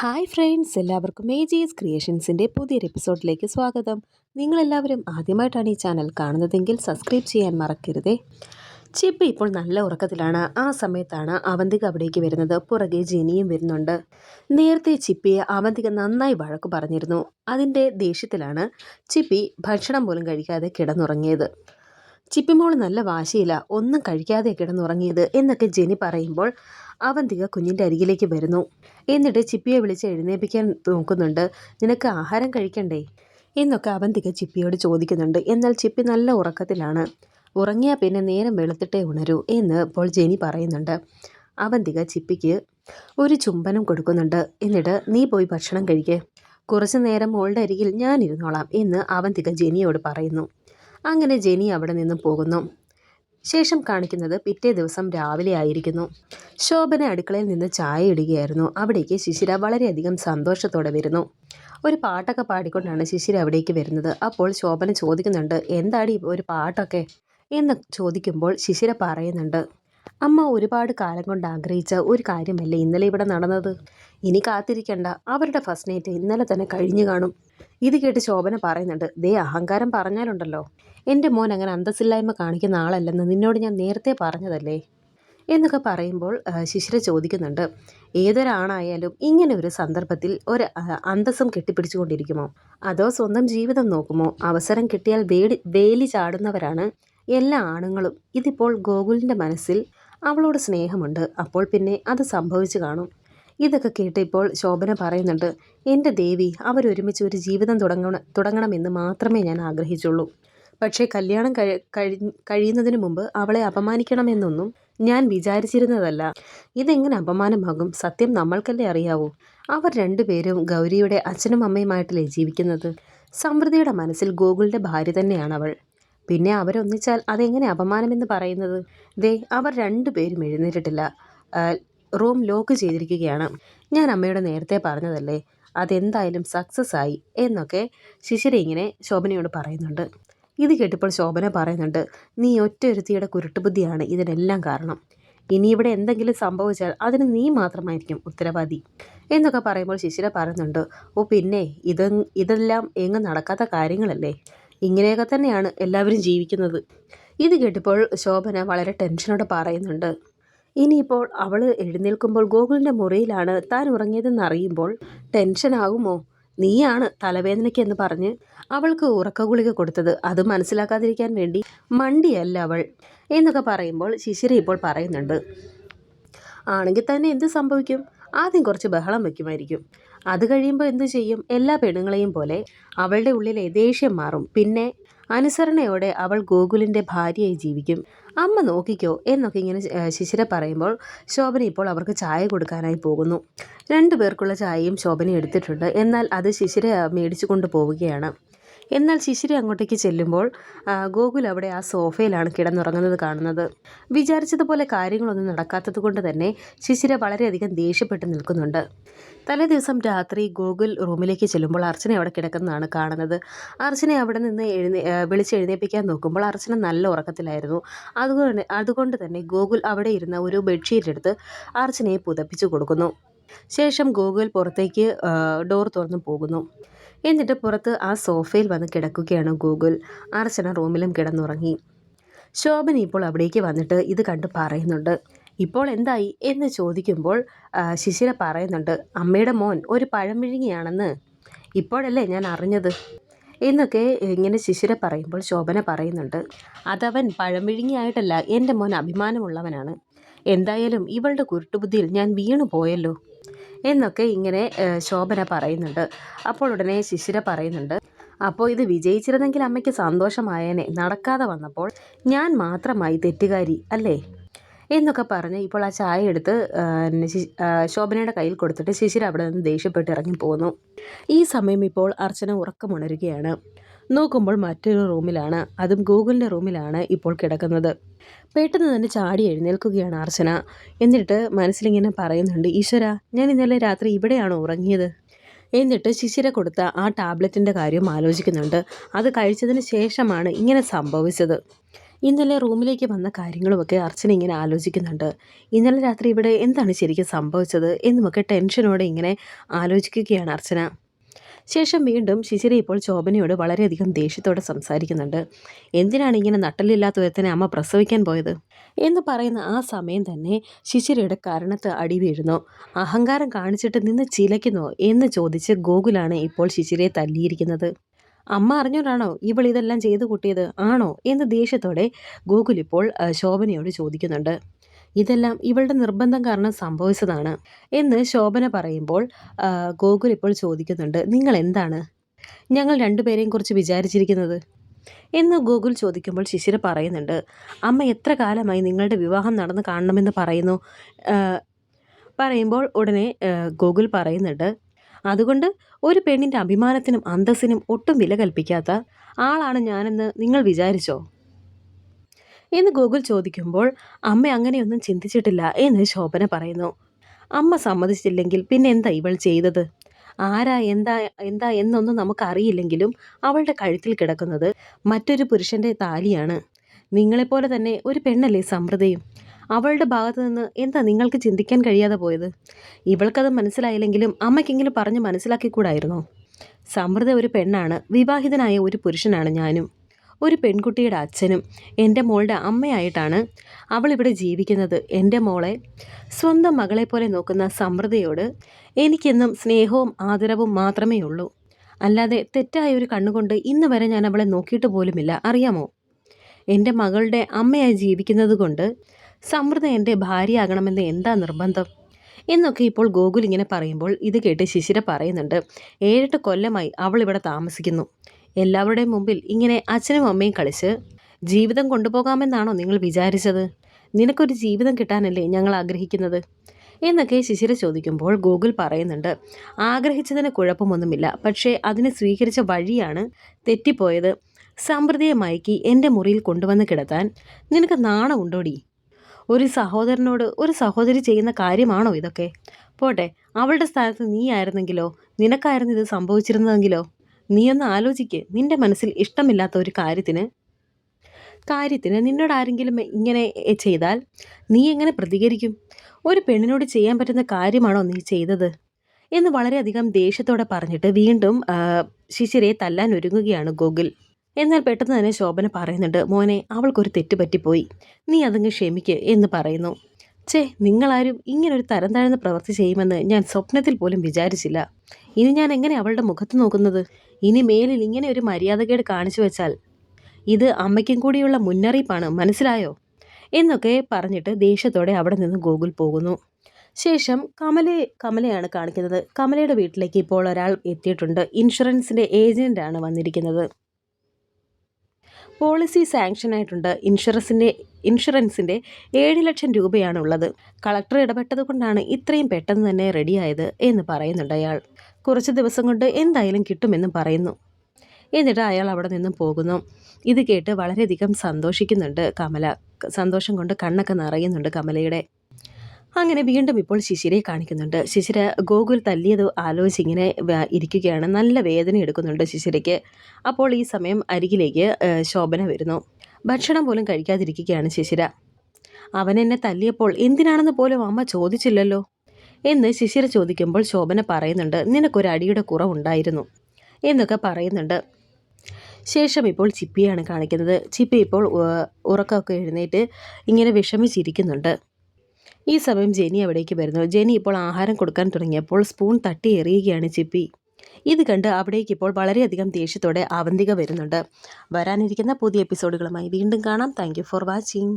Hi friends എല്ലാവർക്കും മേജീസ് ക്രിയേഷൻസിന്റെ പുതിയൊരു എപ്പിസോഡിലേക്ക് സ്വാഗതം. നിങ്ങളെല്ലാവരും ആദ്യമായിട്ടാണ് ഈ ചാനൽ കാണുന്നതെങ്കിൽ സബ്സ്ക്രൈബ് ചെയ്യാൻ മറക്കരുതേ. ചിപ്പ് ഇപ്പോൾ നല്ല ഉറക്കത്തിലാണ്. ആ സമയത്താണ് അവന്തിക അവിടേക്ക് വരുന്നത്. പുറകെ ജെനിയും വരുന്നുണ്ട്. നേരത്തെ ചിപ്പിയെ അവന്തിക നന്നായി വഴക്ക് പറഞ്ഞിരുന്നു. അതിന്റെ ദേഷ്യത്തിലാണ് ചിപ്പി ഭക്ഷണം പോലും കഴിക്കാതെ കിടന്നുറങ്ങിയത്. ചിപ്പിമോൾ നല്ല വാശിയില്ല. ഒന്നും കഴിക്കാതെ കിടന്നുറങ്ങിയത്. എന്നൊക്കെ ജെനി പറയുമ്പോൾ അവന്തിക കുഞ്ഞിന്റെ അരികിലേക്ക് വരുന്നു. എന്നിട്ട് ചിപ്പിയെ വിളിച്ച് എഴുന്നേപ്പിക്കാൻ നോക്കുന്നുണ്ട്. നിനക്ക് ആഹാരം കഴിക്കണ്ടേ? എന്നൊക്കെ അവന്തിക ചിപ്പിയോട് ചോദിക്കുന്നുണ്ട്. എന്നാൽ ചിപ്പി നല്ല ഉറക്കത്തിലാണ്. ഉറങ്ങിയാൽ പിന്നെ നേരം വെളുത്തിട്ടേ ഉണരൂ എന്ന് ഇപ്പോൾ ജെനി പറയുന്നുണ്ട്. അവന്തിക ചിപ്പിക്ക് ഒരു ചുംബനം കൊടുക്കുന്നുണ്ട്. എന്നിട്ട് നീ പോയി ഭക്ഷണം കഴിക്കേ. കുറച്ച് നേരം മോളുടെ അരികിൽ ഞാൻ ഇരുന്നോളാം എന്ന് അവന്തിക ജെനിയോട് പറയുന്നു. അങ്ങനെ ജെനി അവിടെ നിന്നും പോകുന്നു. ശേഷം കാണിക്കുന്നത് പിറ്റേ ദിവസം രാവിലെ ആയിരിക്കുന്നു. ശോഭന അടുക്കളയിൽ നിന്ന് ചായ ഇടുകയായിരുന്നു. അവിടേക്ക് ശിശിര വളരെയധികം സന്തോഷത്തോടെ വരുന്നു. ഒരു പാട്ടൊക്കെ പാടിക്കൊണ്ടാണ് ശിശിര അവിടേക്ക് വരുന്നത്. അപ്പോൾ ശോഭന ചോദിക്കുന്നുണ്ട് എന്താടി ഒരു പാട്ടൊക്കെ? എന്ന് ചോദിക്കുമ്പോൾ ശിശിര പറയുന്നുണ്ട് അമ്മ ഒരുപാട് കാലം കൊണ്ട് ആഗ്രഹിച്ച ഒരു കാര്യമല്ലേ ഇന്നലെ ഇവിടെ നടന്നത്? ഇനി കാത്തിരിക്കണ്ട. അവരുടെ ഫസ്റ്റ് നൈറ്റ് ഇന്നലെ തന്നെ കഴിഞ്ഞു കാണും. ഇത് കേട്ട് ശോഭന പറയുന്നുണ്ട് ദേ അഹങ്കാരം പറഞ്ഞാലുണ്ടല്ലോ. എന്റെ മോൻ അങ്ങനെ അന്തസ്സില്ലായ്മ കാണിക്കുന്ന ആളല്ലെന്ന് നിന്നോട് ഞാൻ നേരത്തെ പറഞ്ഞതല്ലേ? എന്നൊക്കെ പറയുമ്പോൾ ശിശിര ചോദിക്കുന്നുണ്ട് ഏതൊരാണായാലും ഇങ്ങനെ ഒരു സന്ദർഭത്തിൽ ഒരു അന്തസ്സം കെട്ടിപ്പിടിച്ചുകൊണ്ടിരിക്കുമോ? അതോ സ്വന്തം ജീവിതം നോക്കുമോ? അവസരം കിട്ടിയാൽ വേടി വേലി ചാടുന്നവരാണ് എല്ലാ ആണുങ്ങളും. ഇതിപ്പോൾ ഗോകുലിന്റെ മനസ്സിൽ അവളോട് സ്നേഹമുണ്ട്. അപ്പോൾ പിന്നെ അത് സംഭവിച്ചു കാണും. ഇതൊക്കെ കേട്ട് ഇപ്പോൾ ശോഭന പറയുന്നുണ്ട് എന്റെ ദേവി അവരൊരുമിച്ച് ഒരു ജീവിതം തുടങ്ങണം തുടങ്ങണമെന്ന് മാത്രമേ ഞാൻ ആഗ്രഹിച്ചുള്ളൂ. പക്ഷേ കല്യാണം കഴി കഴിയുന്നതിന് മുമ്പ് അവളെ അപമാനിക്കണമെന്നൊന്നും ഞാൻ വിചാരിച്ചിരുന്നതല്ല. ഇതെങ്ങനെ അപമാനമാകും? സത്യം നമ്മൾക്കല്ലേ അറിയാവൂ? അവർ രണ്ടുപേരും ഗൗരിയുടെ അച്ഛനും അമ്മയുമായിട്ടല്ലേ ജീവിക്കുന്നത്? സമൃദ്ധിയുടെ മനസ്സിൽ ഗോകുലിന്റെ ഭാര്യ തന്നെയാണ് അവൾ പിന്നെ അവരൊന്നിച്ചാൽ അതെങ്ങനെ അപമാനമെന്ന് പറയുന്നത്? ദേ അവർ രണ്ടുപേരും എഴുന്നേറ്റിട്ടില്ല. റൂം ലോക്ക് ചെയ്തിരിക്കുകയാണ്. ഞാൻ അമ്മയോട് നേരത്തെ പറഞ്ഞതല്ലേ അതെന്തായാലും സക്സസ് ആയി എന്നൊക്കെ ശിശിര ഇങ്ങനെ ശോഭനയോട് പറയുന്നുണ്ട്. ഇത് കേട്ടപ്പോൾ ശോഭന പറയുന്നുണ്ട് നീ ഒറ്റയൊരുത്തിയുടെ കുരുട്ടുബുദ്ധിയാണ് ഇതിനെല്ലാം കാരണം. ഇനി ഇവിടെ എന്തെങ്കിലും സംഭവിച്ചാൽ അതിന് നീ മാത്രമായിരിക്കും ഉത്തരവാദി. എന്നൊക്കെ പറയുമ്പോൾ ശിശിര പറയുന്നുണ്ട് ഓ പിന്നെ ഇത് ഇതെല്ലാം എങ്ങും നടക്കാത്ത കാര്യങ്ങളല്ലേ? ഇങ്ങനെയൊക്കെ തന്നെയാണ് എല്ലാവരും ജീവിക്കുന്നത്. ഇത് കേട്ടപ്പോൾ ശോഭന വളരെ ടെൻഷനോടെ പറയുന്നുണ്ട് ഇനിയിപ്പോൾ അവൾ എഴുന്നേൽക്കുമ്പോൾ ഗോകുലിന്റെ മുറിയിലാണ് താൻ ഉറങ്ങിയതെന്ന് അറിയുമ്പോൾ ടെൻഷനാകുമോ? നീയാണ് തലവേദനയ്ക്ക് എന്ന് പറഞ്ഞ് അവൾക്ക് ഉറക്ക ഗുളിക കൊടുത്തത്. അത് മനസ്സിലാക്കാതിരിക്കാൻ വേണ്ടി മണ്ടിയല്ല അവൾ എന്നൊക്കെ പറയുമ്പോൾ ശിശിര ഇപ്പോൾ പറയുന്നുണ്ട്. ആണെങ്കിൽ തന്നെ എന്ത് സംഭവിക്കും? ആദ്യം കുറച്ച് ബഹളം വയ്ക്കുമായിരിക്കും. അത് കഴിയുമ്പോൾ എന്തു ചെയ്യും? എല്ലാ പെണ്ണുങ്ങളെയും പോലെ അവളുടെ ഉള്ളിലെ ദേഷ്യം മാറും. പിന്നെ അനുസരണയോടെ അവൾ ഗോകുലിന്റെ ഭാര്യയായി ജീവിക്കും. അമ്മ നോക്കിക്കോ എന്നൊക്കെ ഇങ്ങനെ ശിശിര പറയുമ്പോൾ ശോഭന ഇപ്പോൾ അവർക്ക് ചായ കൊടുക്കാനായി പോകുന്നു. രണ്ടു പേർക്കുള്ള ചായയും ശോഭന എടുത്തിട്ടുണ്ട്. എന്നാൽ അത് ശിശിര മേടിച്ചു കൊണ്ടു പോവുകയാണ് എന്നാൽ ശിശിരി അങ്ങോട്ടേക്ക് ചെല്ലുമ്പോൾ ഗോകുൽ അവിടെ ആ സോഫയിലാണ് കിടന്നുറങ്ങുന്നത് കാണുന്നത്. വിചാരിച്ചതുപോലെ കാര്യങ്ങളൊന്നും നടക്കാത്തത് കൊണ്ട് തന്നെ ശിശിര വളരെയധികം ദേഷ്യപ്പെട്ട് നിൽക്കുന്നുണ്ട്. തലേ ദിവസം രാത്രി ഗോകുൽ റൂമിലേക്ക് ചെല്ലുമ്പോൾ അർച്ചന അവിടെ കിടക്കുന്നതാണ് കാണുന്നത്. അർച്ചനെ അവിടെ നിന്ന് എഴുന്നേ വിളിച്ച് എഴുന്നേൽപ്പിക്കാൻ നോക്കുമ്പോൾ അർച്ചന നല്ല ഉറക്കത്തിലായിരുന്നു. അതുകൊണ്ട് അതുകൊണ്ട് തന്നെ ഗോകുൽ അവിടെ ഇരുന്ന ഒരു ബെഡ്ഷീറ്റ് എടുത്ത് അർച്ചനയെ പുതപ്പിച്ചു കൊടുക്കുന്നു. ശേഷം ഗോകുൽ പുറത്തേക്ക് ഡോർ തുറന്നു പോകുന്നു. എന്നിട്ട് പുറത്ത് ആ സോഫയിൽ വന്ന് കിടക്കുകയാണ് ഗൂഗിൾ. അർച്ചന റൂമിലും കിടന്നുറങ്ങി. ശോഭന ഇപ്പോൾ അവിടേക്ക് വന്നിട്ട് ഇത് കണ്ട് പറയുന്നുണ്ട്. ഇപ്പോൾ എന്തായി എന്ന് ചോദിക്കുമ്പോൾ ശിശിര പറയുന്നുണ്ട് അമ്മയുടെ മോൻ ഒരു പഴമിഴുങ്ങിയാണെന്ന്. ഇപ്പോഴല്ലേ ഞാൻ അറിഞ്ഞത്? എന്നൊക്കെ ഇങ്ങനെ ശിശിര പറയുമ്പോൾ ശോഭന പറയുന്നുണ്ട് അതവൻ പഴമിഴുങ്ങിയായിട്ടല്ല എന്റെ മോൻ അഭിമാനമുള്ളവനാണ്. എന്തായാലും ഇവളുടെ കുരുട്ടുബുദ്ധിയിൽ ഞാൻ വീണു പോയല്ലോ എന്നൊക്കെ ഇങ്ങനെ ശോഭന പറയുന്നുണ്ട്. അപ്പോൾ ഉടനെ ശിശിര പറയുന്നുണ്ട് അപ്പോൾ ഇത് വിജയിച്ചിരുന്നെങ്കിൽ അമ്മയ്ക്ക് സന്തോഷമായേനെ. നടക്കാതെ വന്നപ്പോൾ ഞാൻ മാത്രമായി തെറ്റുകാരി അല്ലേ? എന്നൊക്കെ പറഞ്ഞ് ഇപ്പോൾ ആ ചായ എടുത്ത് ശോഭനയുടെ കയ്യിൽ കൊടുത്തിട്ട് ശിശിര അവിടെ നിന്ന് ദേഷ്യപ്പെട്ട് ഇറങ്ങി പോകുന്നു ഈ സമയം ഇപ്പോൾ അർച്ചന ഉറക്കമുണരുകയാണ്. നോക്കുമ്പോൾ മറ്റൊരു റൂമിലാണ്. അതും ഗൂഗിളിന്റെ റൂമിലാണ് ഇപ്പോൾ കിടക്കുന്നത്. പെട്ടെന്ന് തന്നെ ചാടി എഴുന്നേൽക്കുകയാണ് അർച്ചന. എന്നിട്ട് മനസ്സിലിങ്ങനെ പറയുന്നുണ്ട് ഈശ്വര ഞാൻ ഇന്നലെ രാത്രി ഇവിടെയാണ് ഉറങ്ങിയത്? എന്നിട്ട് ശിശിര കൊടുത്ത ആ ടാബ്ലറ്റിന്റെ കാര്യം ആലോചിക്കുന്നുണ്ട്. അത് കഴിച്ചതിന് ശേഷമാണ് ഇങ്ങനെ സംഭവിച്ചത്. ഇന്നലെ റൂമിലേക്ക് വന്ന കാര്യങ്ങളുമൊക്കെ അർച്ചന ഇങ്ങനെ ആലോചിക്കുന്നുണ്ട്. ഇന്നലെ രാത്രി ഇവിടെ എന്താണ് ശരിക്കും സംഭവിച്ചത്? എന്നുമൊക്കെ ടെൻഷനോടെ ഇങ്ങനെ ആലോചിക്കുകയാണ് അർച്ചന. ശേഷം വീണ്ടും ശിശിര ഇപ്പോൾ ശോഭനയോട് വളരെയധികം ദേഷ്യത്തോടെ സംസാരിക്കുന്നുണ്ട്. എന്തിനാണ് ഇങ്ങനെ നട്ടലില്ലാത്ത ഒരുത്തനെ അമ്മ പ്രസവിക്കാൻ പോയത്? എന്ന് പറയുന്ന ആ സമയം തന്നെ ശിശിരയുടെ കരണത്ത് അടി വീഴുന്നു. അഹങ്കാരം കാണിച്ചിട്ട് നിന്ന് ചിലയ്ക്കുന്നോ എന്ന് ചോദിച്ച് ഗോകുലാണ് ഇപ്പോൾ ശിശിരയെ തല്ലിയിരിക്കുന്നത്. അമ്മ അറിഞ്ഞോണ്ടാണോ ഇവൾ ഇതെല്ലാം ചെയ്തു കൂട്ടിയത്? ആണോ? എന്ന് ദേഷ്യത്തോടെ ഗോകുൽ ഇപ്പോൾ ശോഭനയോട് ചോദിക്കുന്നുണ്ട്. ഇതെല്ലാം ഇവളുടെ നിർബന്ധം കാരണം സംഭവിച്ചതാണ് എന്ന് ശോഭന പറയുമ്പോൾ ഗോകുൽ ഇപ്പോൾ ചോദിക്കുന്നുണ്ട് നിങ്ങൾ എന്താണ് ഞങ്ങൾ രണ്ടുപേരെയും കുറിച്ച് വിചാരിച്ചിരിക്കുന്നത്? എന്ന് ഗോകുൽ ചോദിക്കുമ്പോൾ ശിശിര പറയുന്നുണ്ട് അമ്മ എത്ര കാലമായി നിങ്ങളുടെ വിവാഹം നടന്ന് കാണണമെന്ന് പറയുന്നു? പറയുമ്പോൾ ഉടനെ ഗോകുൽ പറയുന്നുണ്ട് അതുകൊണ്ട് ഒരു പെണ്ണിന്റെ അഭിമാനത്തിനും അന്തസ്സിനും ഒട്ടും വില കൽപ്പിക്കാത്ത ആളാണ് ഞാനെന്ന് നിങ്ങൾ വിചാരിച്ചോ? എന്ന് ഗൂഗിൾ ചോദിക്കുമ്പോൾ അമ്മ അങ്ങനെയൊന്നും ചിന്തിച്ചിട്ടില്ല എന്ന് ശോഭന പറയുന്നു. അമ്മ സമ്മതിച്ചില്ലെങ്കിൽ പിന്നെ എന്താ ഇവൾ ചെയ്തത്? ആരാ എന്താ എന്താ എന്നൊന്നും നമുക്കറിയില്ലെങ്കിലും അവളുടെ കഴുത്തിൽ കിടക്കുന്നത് മറ്റൊരു പുരുഷന്റെ താലിയാണ്. നിങ്ങളെപ്പോലെ തന്നെ ഒരു പെണ്ണല്ലേ സമൃദ്ധയും അവളുടെ ഭാഗത്തു നിന്ന് എന്താ നിങ്ങൾക്ക് ചിന്തിക്കാൻ കഴിയാതെ പോയത്? ഇവൾക്കത് മനസ്സിലായില്ലെങ്കിലും അമ്മയ്ക്കെങ്കിലും പറഞ്ഞ് മനസ്സിലാക്കിക്കൂടായിരുന്നോ? സമൃദ്ധ ഒരു പെണ്ണാണ് വിവാഹിതനായ ഒരു പുരുഷനാണ് ഞാനും. ഒരു പെൺകുട്ടിയുടെ അച്ഛനും എന്റെ മോളുടെ അമ്മയായിട്ടാണ് അവൾ ഇവിടെ ജീവിക്കുന്നത്. എന്റെ മോളെ സ്വന്തം മകളെപ്പോലെ നോക്കുന്ന സമൃദ്ധയോട് എനിക്കെന്നും സ്നേഹവും ആദരവും മാത്രമേ ഉള്ളൂ. അല്ലാതെ തെറ്റായ ഒരു കണ്ണുകൊണ്ട് ഇന്ന് വരെ ഞാൻ അവളെ നോക്കിയിട്ട് പോലുമില്ല. അറിയാമോ? എന്റെ മകളുടെ അമ്മയായി ജീവിക്കുന്നത് കൊണ്ട് സമൃദ്ധ എന്റെ ഭാര്യയാകണമെന്ന് എന്താ നിർബന്ധം? എന്നൊക്കെ ഇപ്പോൾ ഗോകുൽ ഇങ്ങനെ പറയുമ്പോൾ ഇത് കേട്ട് ശിശിര പറയുന്നുണ്ട്. ഏഴെട്ട് കൊല്ലമായി അവൾ ഇവിടെ താമസിക്കുന്നു. എല്ലാവരുടെയും മുമ്പിൽ ഇങ്ങനെ അച്ഛനും അമ്മയും കളിച്ച് ജീവിതം കൊണ്ടുപോകാമെന്നാണോ നിങ്ങൾ വിചാരിച്ചത്? നിനക്കൊരു ജീവിതം കിട്ടാനല്ലേ ഞങ്ങൾ ആഗ്രഹിക്കുന്നത്? എന്നൊക്കെ ശിശിര ചോദിക്കുമ്പോൾ ഗൂഗിൾ പറയുന്നുണ്ട് ആഗ്രഹിച്ചതിന് കുഴപ്പമൊന്നുമില്ല. പക്ഷേ അതിനെ സ്വീകരിച്ച വഴിയാണ് തെറ്റിപ്പോയത്. സമൃദ്ധിയെ മയക്കി എന്റെ മുറിയിൽ കൊണ്ടുവന്ന് കിടത്താൻ നിനക്ക് നാണമുണ്ടോടി ഒരു സഹോദരനോട് ഒരു സഹോദരി ചെയ്യുന്ന കാര്യമാണോ ഇതൊക്കെ? പോട്ടെ അവളുടെ സ്ഥാനത്ത് നീ ആയിരുന്നെങ്കിലോ? നിനക്കായിരുന്നു ഇത് സംഭവിച്ചിരുന്നതെങ്കിലോ? നീയൊന്ന് ആലോചിക്ക്. നിന്റെ മനസ്സിൽ ഇഷ്ടമില്ലാത്ത ഒരു കാര്യത്തിന് കാര്യത്തിന് നിന്നോട് ആരെങ്കിലും ഇങ്ങനെ ചെയ്താൽ നീ എങ്ങനെ പ്രതികരിക്കും? ഒരു പെണ്ണിനോട് ചെയ്യാൻ പറ്റുന്ന കാര്യമാണോ നീ ചെയ്തത്? എന്ന് വളരെയധികം ദേഷ്യത്തോടെ പറഞ്ഞിട്ട് വീണ്ടും ശിശിരയെ തല്ലാൻ ഒരുങ്ങുകയാണ് ഗോകുൽ. എന്നാൽ പെട്ടെന്ന് തന്നെ ശോഭന പറയുന്നുണ്ട് മോനെ അവൾക്കൊരു തെറ്റ് പറ്റിപ്പോയി. നീ അതങ്ങ് ക്ഷമിക്ക് എന്ന് പറയുന്നു. ഛേ നിങ്ങളാരും ഇങ്ങനൊരു തരം താഴ്ന്ന പ്രവൃത്തി ചെയ്യുമെന്ന് ഞാൻ സ്വപ്നത്തിൽ പോലും വിചാരിച്ചില്ല. ഇനി ഞാൻ എങ്ങനെ അവളുടെ മുഖത്ത് നോക്കുന്നത്? ഇനി മേലിൽ ഇങ്ങനെ ഒരു മര്യാദകേട് കാണിച്ചു വെച്ചാൽ ഇത് അമ്മയ്ക്കും കൂടിയുള്ള മുന്നറിയിപ്പാണ് മനസ്സിലായോ? എന്നൊക്കെ പറഞ്ഞിട്ട് ദേഷ്യത്തോടെ അവിടെ നിന്ന് ഗൂഗിൾ പോകുന്നു. ശേഷം കമലെ കമലയാണ് കാണിക്കുന്നത്. കമലയുടെ വീട്ടിലേക്ക് ഇപ്പോൾ ഒരാൾ എത്തിയിട്ടുണ്ട്. ഇൻഷുറൻസിന്റെ ഏജന്റാണ് വന്നിരിക്കുന്നത്. പോളിസി സാങ്ഷൻ ആയിട്ടുണ്ട്. ഇൻഷുറൻസിന്റെ ഇൻഷുറൻസിന്റെ ഏഴ് ലക്ഷം രൂപയാണ് ഉള്ളത് കളക്ടർ ഇടപെട്ടത് കൊണ്ടാണ് ഇത്രയും പെട്ടെന്ന് തന്നെ റെഡിയായത് എന്ന് പറയുന്നുണ്ട് അയാൾ. കുറച്ച് ദിവസം കൊണ്ട് എന്തായാലും കിട്ടുമെന്നും പറയുന്നു. എന്നിട്ട് അയാൾ അവിടെ നിന്നും പോകുന്നു. ഇത് കേട്ട് വളരെയധികം സന്തോഷിക്കുന്നുണ്ട് കമല. സന്തോഷം കൊണ്ട് കണ്ണൊക്കെ നിറയുന്നുണ്ട് കമലയുടെ. അങ്ങനെ വീണ്ടും ഇപ്പോൾ ശിശിരയെ കാണിക്കുന്നുണ്ട്. ശിശിര ഗോകുൽ തല്ലിയത് ആലോചിച്ച് ഇങ്ങനെ ഇരിക്കുകയാണ്. നല്ല വേദന എടുക്കുന്നുണ്ട് ശിശിരയ്ക്ക്. അപ്പോൾ ഈ സമയം അരികിലേക്ക് ശോഭന വരുന്നു. ഭക്ഷണം പോലും കഴിക്കാതിരിക്കുകയാണ് ശിശിര. അവൻ എന്നെ തല്ലിയപ്പോൾ എന്തിനാണെന്ന് പോലും അമ്മ ചോദിച്ചില്ലല്ലോ? എന്ന് ശിശിര ചോദിക്കുമ്പോൾ ശോഭന പറയുന്നുണ്ട് നിനക്കൊരു അടിയുടെ കുറവുണ്ടായിരുന്നു എന്നൊക്കെ പറയുന്നുണ്ട്. ശേഷം ഇപ്പോൾ ചിപ്പിയാണ് കാണിക്കുന്നത്. ചിപ്പി ഇപ്പോൾ ഉറക്കമൊക്കെ എഴുന്നേറ്റ് ഇങ്ങനെ വിഷമിച്ചിരിക്കുന്നുണ്ട്. ഈ സമയം ജെനി അവിടേക്ക് വരുന്നു. ജെനി ഇപ്പോൾ ആഹാരം കൊടുക്കാൻ തുടങ്ങിയപ്പോൾ സ്പൂൺ തട്ടി എറിയുകയാണ് ചിപ്പി. ഇത് കണ്ട് അവിടേക്ക് ഇപ്പോൾ വളരെയധികം ദേഷ്യത്തോടെ അവന്തിക വരുന്നുണ്ട്. വരാനിരിക്കുന്ന പുതിയ എപ്പിസോഡുകളുമായി വീണ്ടും കാണാം. Thank for watching